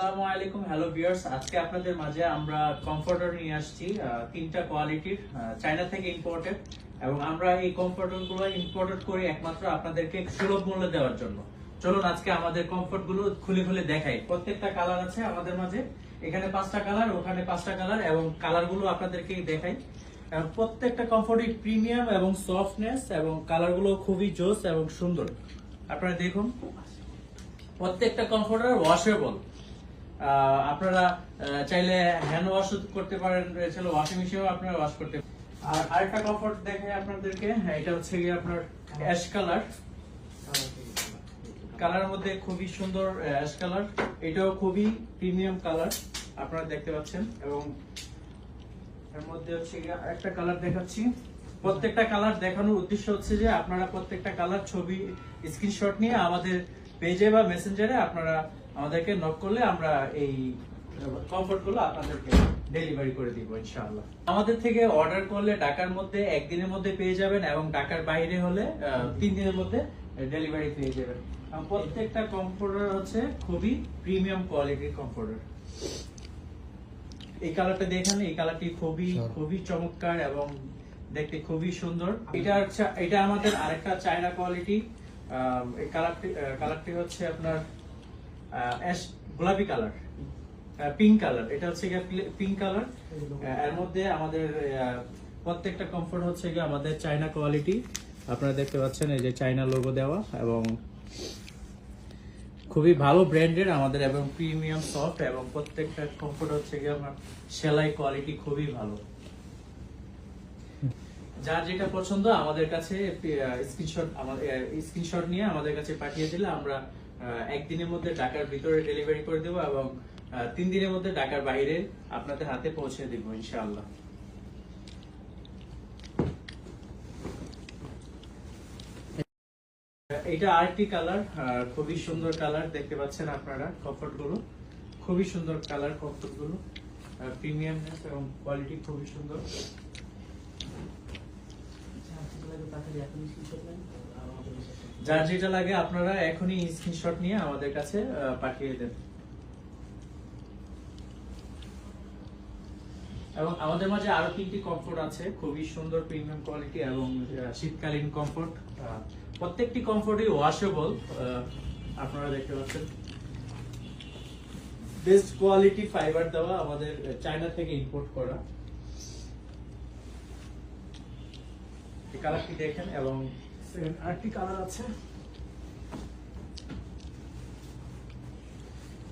আসসালামু আলাইকুম। Hello viewers আজকে আপনাদের মাঝে আমরা কমফোর্টার নিয়ে আসছি তিনটা কোয়ালিটির চায়না থেকে ইম্পোর্টেড এবং আমরা এই কমফোর্টারগুলো ইম্পোর্টেড করি একমাত্র আপনাদেরকে সুলভ দেওয়ার জন্য। চলুন আজকে আমাদের কমফোর্টগুলো খুলে খুলে দেখাই। প্রত্যেকটা কালার আছে আমাদের মাঝে। এখানে পাঁচটা কালার ওখানে পাঁচটা কালার এবং কালারগুলো আপনাদেরকে দেখাই। প্রত্যেকটা কমফোর্টই প্রিমিয়াম এবং সফটনেস এবং কালারগুলো খুবই জোস এবং সুন্দর। আপনারা দেখুন। প্রত্যেকটা কমফোর্টার ওয়াশেবল আপনারা চাইলে হ্যান্ড ওয়াশ করতে পারেন ছিল ওয়াশিং মেশিনেও আপনারা ওয়াশ করতে আর আরেকটা কমফোর্ট দেখে আপনাদেরকে হ্যাঁ, এটা হচ্ছে গিয়ে আপনার অ্যাশ কালার কালার মধ্যে খুবই সুন্দর অ্যাশ কালার এটাও খুবই প্রিমিয়াম কালার আপনারা দেখতে পাচ্ছেন। এবং এর মধ্যে হচ্ছে গিয়ে একটা কালার দেখাচ্ছি। প্রত্যেকটা কালার দেখানোর উদ্দেশ্য হচ্ছে যে আপনারা প্রত্যেকটা কালার ছবি স্ক্রিনশট নিয়ে আমাদের পেজে বা মেসেঞ্জারে আপনারা আমাদেরকে নক করলে আমরা এই কমফোর্টগুলো আপনাদেরকে ডেলিভারি করে দিব ইনশাআল্লাহ। আমাদের থেকে অর্ডার করলে ঢাকার মধ্যে একদিনের মধ্যে পেয়ে যাবেন এবং ঢাকার বাইরে হলে তিন দিনের মধ্যে ডেলিভারি পেয়ে যাবেন। প্রত্যেকটা কমফোর্টার হচ্ছে খুবই প্রিমিয়াম কোয়ালিটির কমফোর্টার এই কালারটা দেখেন এই কালারটি খুবই খুবই চমৎকার এবং দেখতে খুবই সুন্দর। এটা হচ্ছে এটা আমাদের আরেকটা চায়না কোয়ালিটি এই কালারটি কালারটি হচ্ছে আপনার অ্যাশ গোলাপি কালার পিঙ্ক কালার এটা হচ্ছে পিঙ্ক কালারের মধ্যে আমাদের প্রত্যেকটা কমফোর্ট হচ্ছে গিয়ে আমাদের চায়না কোয়ালিটি আপনারা দেখতে পাচ্ছেন এই যে চায়না লোগো দেওয়া এবং খুবই ভালো ব্র্যান্ডের আমাদের এবং প্রিমিয়াম সফট এবং প্রত্যেকটা কমফোর্ট হচ্ছে গিয়ে আমার সেলাই কোয়ালিটি খুবই ভালো। যার যেটা পছন্দ আমাদের কাছে স্ক্রিনশট আমাদের স্ক্রিনশট নিয়ে আমাদের কাছে পাঠিয়ে দিলে আমরা একদিনের মধ্যে ঢাকার ভিতরে ডেলিভারি করে দেবো এবং তিন দিনের মধ্যে ঢাকার বাইরে আপনাদের হাতে পৌঁছে দেবো, ইনশাআল্লাহ। এটা আরেকটি কালার খুবই সুন্দর কালার, দেখতে পাচ্ছেন আপনারা কমফোর্টগুলো খুবই সুন্দর কালার কমফোর্টগুলো প্রিমিয়ামনেস এবং কোয়ালিটি খুবই সুন্দর। যার যেটা লাগে আপনারা এখনই স্ক্রিনশট নিয়ে আমাদের কাছে পাঠিয়ে দেন। এবং আমাদের মাঝে আরও তিনটি কমফোর্ট আছে, খুবই সুন্দর প্রিমিয়াম কোয়ালিটি এবং শীতকালীন কমফোর্ট প্রত্যেকটি কমফোর্টই ওয়াশেবল আপনারা দেখতে পাচ্ছেন। বেস্ট কোয়ালিটি ফাইবার দেওয়া আমাদের চায়না থেকে ইম্পোর্ট করা। কালারটি দেখেন এবং আরেকটি কালার আছে?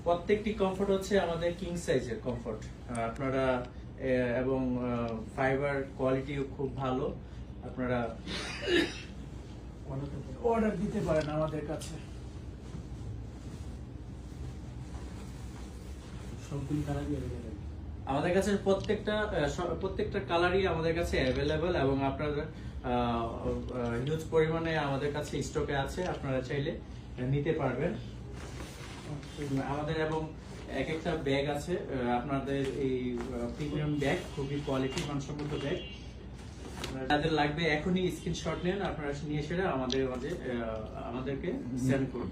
প্রত্যেকটি কমফোর্ট হচ্ছে আমাদের কিং সাইজের কমফোর্ট আপনারা আহ, এবং ফাইবার কোয়ালিটিও খুব ভালো। আপনারা অর্ডার দিতে পারেন আমাদের কাছে। সবগুলি কালারই অ্যাভেলেবেল আমাদের কাছে প্রত্যেকটা প্রত্যেকটা কালারই আমাদের কাছে অ্যাভেলেবেল এবং আপনারা হিউজ পরিমাণে আমাদের কাছে স্টকে আছে, আপনারা চাইলে নিতে পারবেন। আমাদের এবং এক একটা ব্যাগ আছে আপনাদের এই প্রিমিয়াম ব্যাগ খুবই কোয়ালিটি মানসম্মত ব্যাগ যাদের লাগবে এখনই স্ক্রিনশট নেন, আপনারা নিয়ে সেটা আমাদের মাঝে আমাদেরকে সেন্ড করুন।